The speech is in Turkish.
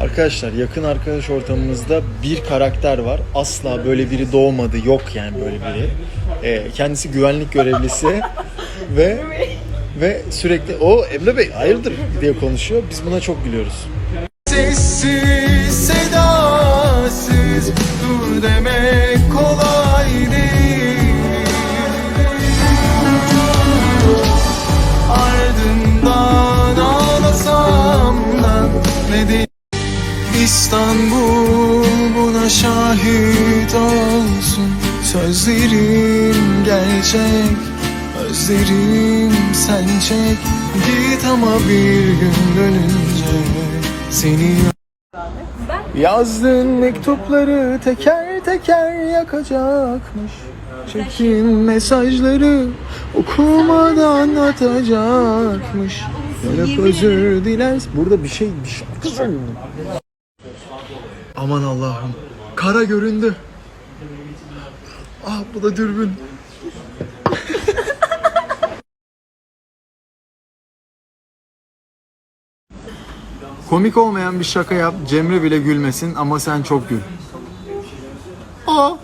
Arkadaşlar yakın arkadaş ortamımızda bir karakter var. Asla böyle biri doğmadı. Yok yani böyle biri. Ee, kendisi güvenlik görevlisi ve ve sürekli o Emre Bey hayırdır diye konuşuyor. Biz buna çok gülüyoruz. Sessiz sedasız İstanbul buna şahit olsun. Sözlerim gerçek Özlerim sen çek. Git ama bir gün dönünce Seni Yazdığın mektupları teker teker yakacakmış. Çekin mesajları okumadan atacakmış. Yarıp özür dilersin Burada bir şey bir şarkı söylüyorum Aman Allah'ım. Kara göründü. Ah bu da dürbün. Komik olmayan bir şaka yap. Cemre bile gülmesin ama sen çok gül. Aa.